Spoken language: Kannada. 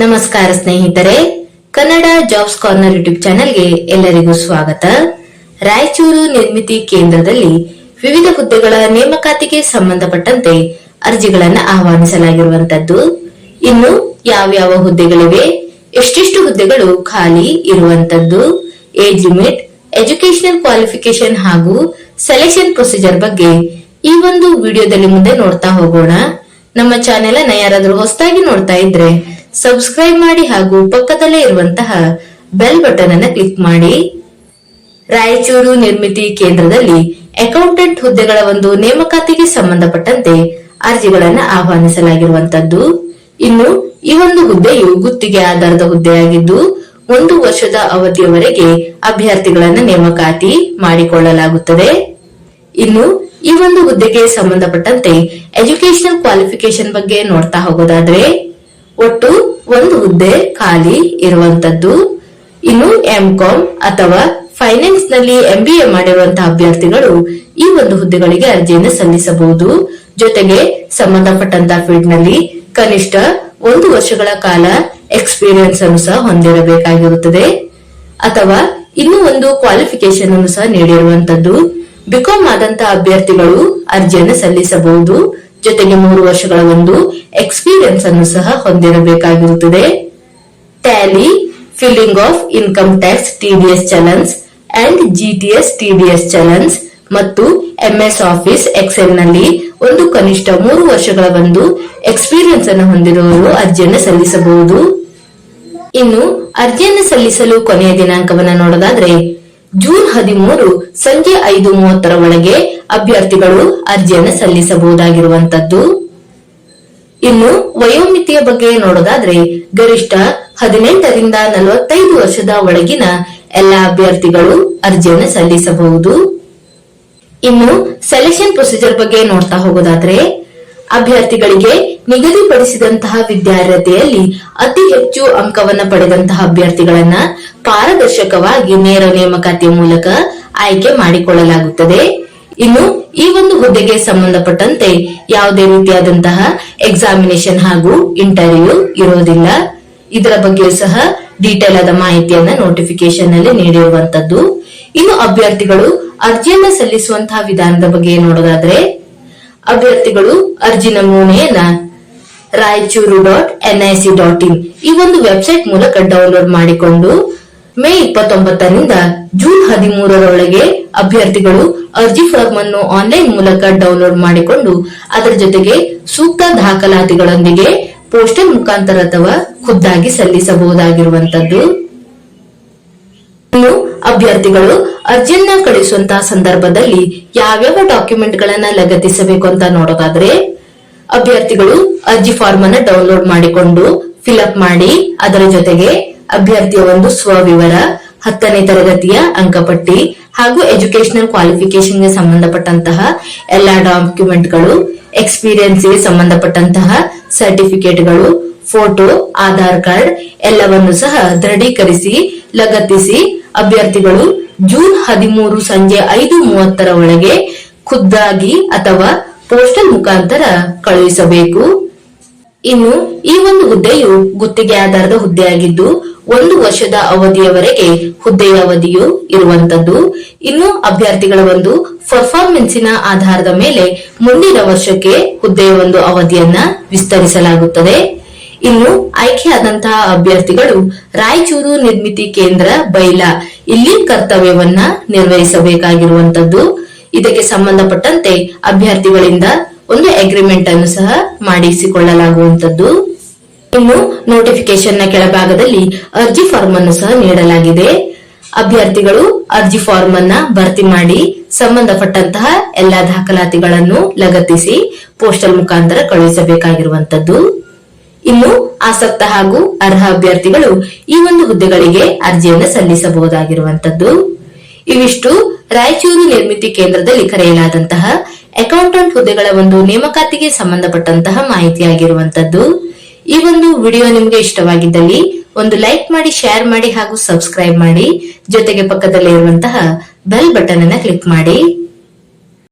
ನಮಸ್ಕಾರ ಸ್ನೇಹಿತರೆ, ಕನ್ನಡ ಜಾಬ್ಸ್ ಕಾರ್ನರ್ ಯೂಟ್ಯೂಬ್ ಚಾನೆಲ್ಗೆ ಎಲ್ಲರಿಗೂ ಸ್ವಾಗತ. ರಾಯಚೂರು ನಿರ್ಮಿತಿ ಕೇಂದ್ರದಲ್ಲಿ ವಿವಿಧ ಹುದ್ದೆಗಳ ನೇಮಕಾತಿಗೆ ಸಂಬಂಧಪಟ್ಟಂತೆ ಅರ್ಜಿಗಳನ್ನು ಆಹ್ವಾನಿಸಲಾಗಿರುವಂತದ್ದು. ಇನ್ನು ಯಾವ್ಯಾವ ಹುದ್ದೆಗಳಿವೆ, ಎಷ್ಟೆಷ್ಟು ಹುದ್ದೆಗಳು ಖಾಲಿ ಇರುವಂತದ್ದು, ಏಜ್ ಲಿಮಿಟ್ ಎಜುಕೇಶನಲ್ ಕ್ವಾಲಿಫಿಕೇಶನ್ ಹಾಗೂ ಸೆಲೆಕ್ಷನ್ ಪ್ರೊಸೀಜರ್ ಬಗ್ಗೆ ಈ ಒಂದು ವಿಡಿಯೋದಲ್ಲಿ ಮುಂದೆ ನೋಡ್ತಾ ಹೋಗೋಣ. ನಮ್ಮ ಚಾನೆಲ್ ಅನ್ನ ಯಾರಾದ್ರೂ ಹೊಸದಾಗಿ ನೋಡ್ತಾ ಇದ್ರೆ ಸಬ್ಸ್ಕ್ರೈಬ್ ಮಾಡಿ ಹಾಗೂ ಪಕ್ಕದಲ್ಲೇ ಇರುವಂತಹ ಬೆಲ್ ಬಟನ್ ಅನ್ನು ಕ್ಲಿಕ್ ಮಾಡಿ. ರಾಯಚೂರು ನಿರ್ಮಿತಿ ಕೇಂದ್ರದಲ್ಲಿ ಅಕೌಂಟೆಂಟ್ ಹುದ್ದೆಗಳ ಒಂದು ನೇಮಕಾತಿಗೆ ಸಂಬಂಧಪಟ್ಟಂತೆ ಅರ್ಜಿಗಳನ್ನು ಆಹ್ವಾನಿಸಲಾಗಿರುವಂತದ್ದು. ಇನ್ನು ಈ ಒಂದು ಹುದ್ದೆಯು ಗುತ್ತಿಗೆ ಆಧಾರದ ಹುದ್ದೆಯಾಗಿದ್ದು, ಒಂದು ವರ್ಷದ ಅವಧಿಯವರೆಗೆ ಅಭ್ಯರ್ಥಿಗಳನ್ನು ನೇಮಕಾತಿ ಮಾಡಿಕೊಳ್ಳಲಾಗುತ್ತದೆ. ಇನ್ನು ಈ ಒಂದು ಹುದ್ದೆಗೆ ಸಂಬಂಧಪಟ್ಟಂತೆ ಎಜುಕೇಶನಲ್ ಕ್ವಾಲಿಫಿಕೇಶನ್ ಬಗ್ಗೆ ನೋಡ್ತಾ ಹೋಗೋದಾದ್ರೆ ಒಟ್ಟು ಒಂದು ಹುದ್ದೆ ಖಾಲಿ ಇರುವಂತದ್ದು. ಇನ್ನು ಎಂ ಕಾಮ್ ಅಥವಾ ಫೈನಾನ್ಸ್ನಲ್ಲಿ ಎಂಬಿಎ ಮಾಡಿರುವಂತಹ ಅಭ್ಯರ್ಥಿಗಳು ಈ ಒಂದು ಹುದ್ದೆಗಳಿಗೆ ಅರ್ಜಿಯನ್ನು ಸಲ್ಲಿಸಬಹುದು. ಜೊತೆಗೆ ಸಂಬಂಧಪಟ್ಟಂತಹ ಫೀಲ್ಡ್ನಲ್ಲಿ ಕನಿಷ್ಠ ಒಂದು ವರ್ಷಗಳ ಕಾಲ ಎಕ್ಸ್ಪೀರಿಯನ್ಸ್ ಅನ್ನು ಸಹ ಹೊಂದಿರಬೇಕಾಗಿರುತ್ತದೆ. ಅಥವಾ ಇನ್ನೂ ಒಂದು ಕ್ವಾಲಿಫಿಕೇಶನ್ ಅನ್ನು ಸಹ ನೀಡಿರುವಂತದ್ದು. ಬಿಕಾಂ ಆದಂತಹ ಅಭ್ಯರ್ಥಿಗಳು ಅರ್ಜಿಯನ್ನು ಸಲ್ಲಿಸಬಹುದು. ಜೊತೆಗೆ ಮೂರು ವರ್ಷಗಳ ಒಂದು ಎಕ್ಸ್ಪೀರಿಯನ್ಸ್ ಅನ್ನು ಸಹ ಹೊಂದಿರಬೇಕಾಗಿರುತ್ತದೆ. Tally filling of income tax TDS challans and GTS TDS challans ಮತ್ತು ಎಂಎಸ್ ಆಫೀಸ್ ಎಕ್ಸೆಲ್ನಲ್ಲಿ ಒಂದು ಕನಿಷ್ಠ ಮೂರು ವರ್ಷಗಳ ಒಂದು ಎಕ್ಸ್ಪೀರಿಯನ್ಸ್ ಅನ್ನು ಹೊಂದಿರುವವರು ಅರ್ಜಿಯನ್ನು ಸಲ್ಲಿಸಬಹುದು. ಇನ್ನು ಅರ್ಜಿಯನ್ನು ಸಲ್ಲಿಸಲು ಕೊನೆಯ ದಿನಾಂಕವನ್ನು ನೋಡೋದಾದ್ರೆ ಜೂನ್ ಹದಿಮೂರು ಸಂಜೆ ಐದು ಮೂವತ್ತರ ಒಳಗೆ ಅಭ್ಯರ್ಥಿಗಳು ಅರ್ಜಿಯನ್ನು ಸಲ್ಲಿಸಬಹುದಾಗಿರುವಂತದ್ದು ಇನ್ನು ವಯೋಮಿತಿಯ ಬಗ್ಗೆ ನೋಡೋದಾದ್ರೆ ಗರಿಷ್ಠ ಹದಿನೆಂಟರಿಂದ ನಲವತ್ತೈದು ವರ್ಷದ ಒಳಗಿನ ಎಲ್ಲ ಅಭ್ಯರ್ಥಿಗಳು ಅರ್ಜಿಯನ್ನು ಸಲ್ಲಿಸಬಹುದು. ಇನ್ನು ಸೆಲೆಕ್ಷನ್ ಪ್ರೊಸೀಜರ್ ಬಗ್ಗೆ ನೋಡ್ತಾ ಹೋಗೋದಾದ್ರೆ ಅಭ್ಯರ್ಥಿಗಳಿಗೆ ನಿಗದಿಪಡಿಸಿದಂತಹ ವಿದ್ಯಾರ್ಹತೆಯಲ್ಲಿ ಅತಿ ಹೆಚ್ಚು ಅಂಕವನ್ನ ಪಡೆದಂತಹ ಅಭ್ಯರ್ಥಿಗಳನ್ನ ಪಾರದರ್ಶಕವಾಗಿ ನೇರ ನೇಮಕಾತಿಯ ಮೂಲಕ ಆಯ್ಕೆ ಮಾಡಿಕೊಳ್ಳಲಾಗುತ್ತದೆ. ಇನ್ನು ಈ ಒಂದು ಹುದ್ದೆಗೆ ಸಂಬಂಧಪಟ್ಟಂತೆ ಯಾವುದೇ ರೀತಿಯಾದಂತಹ ಎಕ್ಸಾಮಿನೇಷನ್ ಹಾಗೂ ಇಂಟರ್ವ್ಯೂ ಇರೋದಿಲ್ಲ ಇದರ ಬಗ್ಗೆಯೂ ಸಹ ಡೀಟೇಲ್ ಆದ ಮಾಹಿತಿಯನ್ನ ನೋಟಿಫಿಕೇಶನ್ನಲ್ಲಿ ನೀಡಿರುವಂತದ್ದು. ಇನ್ನು ಅಭ್ಯರ್ಥಿಗಳು ಅರ್ಜಿಯನ್ನ ಸಲ್ಲಿಸುವಂತಹ ವಿಧಾನದ ಬಗ್ಗೆ ನೋಡೋದಾದ್ರೆ, ಅಭ್ಯರ್ಥಿಗಳು ಅರ್ಜಿ ನಮೂನೆಯನ್ನ Raichur dot NIC dot in. ಈ ಒಂದು ವೆಬ್ಸೈಟ್ ಮೂಲಕ ಡೌನ್ಲೋಡ್ ಮಾಡಿಕೊಂಡು ಮೇ ಇಪ್ಪತ್ತೊಂಬತ್ತರಿಂದ ಜೂನ್ ಹದಿಮೂರರೊಳಗೆ ಅಭ್ಯರ್ಥಿಗಳು ಅರ್ಜಿ ಫಾರ್ಮ್ ಅನ್ನು ಆನ್ಲೈನ್ ಮೂಲಕ ಡೌನ್ಲೋಡ್ ಮಾಡಿಕೊಂಡು ಅದರ ಜೊತೆಗೆ ಸೂಕ್ತ ದಾಖಲಾತಿಗಳೊಂದಿಗೆ ಪೋಸ್ಟಲ್ ಮುಖಾಂತರ ಅಥವಾ ಖುದ್ದಾಗಿ ಸಲ್ಲಿಸಬಹುದಾಗಿರುವಂತದ್ದು ಅಭ್ಯರ್ಥಿಗಳು ಅರ್ಜಿಯನ್ನ ಕಳಿಸುವಂತಹ ಸಂದರ್ಭದಲ್ಲಿ ಯಾವ್ಯಾವ ಡಾಕ್ಯುಮೆಂಟ್ ಗಳನ್ನ ಲಗತ್ತಿಸಬೇಕು ಅಂತ ನೋಡೋದಾದ್ರೆ ಅಭ್ಯರ್ಥಿಗಳು ಅರ್ಜಿ ಫಾರ್ಮ್ ಅನ್ನ ಡೌನ್ಲೋಡ್ ಮಾಡಿಕೊಂಡು ಫಿಲ್ಅಪ್ ಮಾಡಿ, ಅದರ ಜೊತೆಗೆ ಅಭ್ಯರ್ಥಿಯ ಒಂದು ಸ್ವವಿವರ, ಹತ್ತನೇ ತರಗತಿಯ ಅಂಕಪಟ್ಟಿ ಹಾಗೂ ಎಜುಕೇಶನಲ್ ಕ್ವಾಲಿಫಿಕೇಶನ್ಗೆ ಸಂಬಂಧಪಟ್ಟಂತಹ ಎಲ್ಲಾ ಡಾಕ್ಯುಮೆಂಟ್ಗಳು ಎಕ್ಸ್ಪೀರಿಯನ್ಸ್ಗೆ ಸಂಬಂಧಪಟ್ಟಂತಹ ಸರ್ಟಿಫಿಕೇಟ್ಗಳು ಫೋಟೋ ಆಧಾರ್ ಕಾರ್ಡ್ ಎಲ್ಲವನ್ನು ಸಹ ದೃಢೀಕರಿಸಿ, ಲಗತ್ತಿಸಿ ಅಭ್ಯರ್ಥಿಗಳು ಜೂನ್ ಹದಿಮೂರು ಸಂಜೆ ಐದು ಮೂವತ್ತರ ಒಳಗೆ ಖುದ್ದಾಗಿ ಅಥವಾ ಪೋಸ್ಟಲ್ ಮುಖಾಂತರ ಕಳುಹಿಸಬೇಕು. ಇನ್ನು ಈ ಒಂದು ಹುದ್ದೆಯು ಗುತ್ತಿಗೆ ಆಧಾರದ ಹುದ್ದೆಯಾಗಿದ್ದು, ಒಂದು ವರ್ಷದ ಅವಧಿಯವರೆಗೆ ಹುದ್ದೆಯ ಅವಧಿಯು ಇರುವಂತದ್ದು ಇನ್ನು ಅಭ್ಯರ್ಥಿಗಳ ಒಂದು ಪರ್ಫಾರ್ಮೆನ್ಸಿನ ಆಧಾರದ ಮೇಲೆ ಮುಂದಿನ ವರ್ಷಕ್ಕೆ ಹುದ್ದೆಯ ಒಂದು ಅವಧಿಯನ್ನ ವಿಸ್ತರಿಸಲಾಗುತ್ತದೆ. ಇನ್ನು ಆಯ್ಕೆಯಾದಂತಹ ಅಭ್ಯರ್ಥಿಗಳು ರಾಯಚೂರು ನಿರ್ಮಿತಿ ಕೇಂದ್ರ ಬೈಲಾ ಇಲ್ಲಿ ಕರ್ತವ್ಯವನ್ನ ನಿರ್ವಹಿಸಬೇಕಾಗಿರುವಂತದ್ದು ಇದಕ್ಕೆ ಸಂಬಂಧಪಟ್ಟಂತೆ ಅಭ್ಯರ್ಥಿಗಳಿಂದ ಒಂದು ಅಗ್ರಿಮೆಂಟ್ ಅನ್ನು ಸಹ ಮಾಡಿಸಿಕೊಳ್ಳಲಾಗುವಂತದ್ದು ಇನ್ನು ನೋಟಿಫಿಕೇಶನ್ನ ಕೆಳಭಾಗದಲ್ಲಿ ಅರ್ಜಿ ಫಾರ್ಮ್ ಅನ್ನು ಸಹ ನೀಡಲಾಗಿದೆ. ಅಭ್ಯರ್ಥಿಗಳು ಅರ್ಜಿ ಫಾರ್ಮ್ ಅನ್ನ ಭರ್ತಿ ಮಾಡಿ ಸಂಬಂಧಪಟ್ಟಂತಹ ಎಲ್ಲಾ ದಾಖಲಾತಿಗಳನ್ನು ಲಗತ್ತಿಸಿ ಪೋಸ್ಟಲ್ ಮುಖಾಂತರ ಕಳುಹಿಸಬೇಕಾಗಿರುವಂತದ್ದು ಇನ್ನು ಆಸಕ್ತ ಹಾಗೂ ಅರ್ಹ ಅಭ್ಯರ್ಥಿಗಳು ಈ ಒಂದು ಹುದ್ದೆಗಳಿಗೆ ಅರ್ಜಿಯನ್ನು ಸಲ್ಲಿಸಬಹುದಾಗಿರುವಂತದ್ದು ಇವಿಷ್ಟು ರಾಯಚೂರು ನಿರ್ಮಿತಿ ಕೇಂದ್ರದಲ್ಲಿ ಕರೆಯಲಾದಂತಹ ಅಕೌಂಟೆಂಟ್ ಹುದ್ದೆಗಳ ಒಂದು ನೇಮಕಾತಿಗೆ ಸಂಬಂಧಪಟ್ಟಂತಹ ಮಾಹಿತಿಯಾಗಿರುವಂತದ್ದು. ಈ ಒಂದು ವಿಡಿಯೋ ನಿಮಗೆ ಇಷ್ಟವಾಗಿದ್ದಲ್ಲಿ ಒಂದು ಲೈಕ್ ಮಾಡಿ, ಶೇರ್ ಮಾಡಿ ಹಾಗೂ ಸಬ್ಸ್ಕ್ರೈಬ್ ಮಾಡಿ. ಜೊತೆಗೆ ಪಕ್ಕದಲ್ಲಿ ಇರುವಂತಹ ಬೆಲ್ ಬಟನ್ ಅನ್ನ ಕ್ಲಿಕ್ ಮಾಡಿ.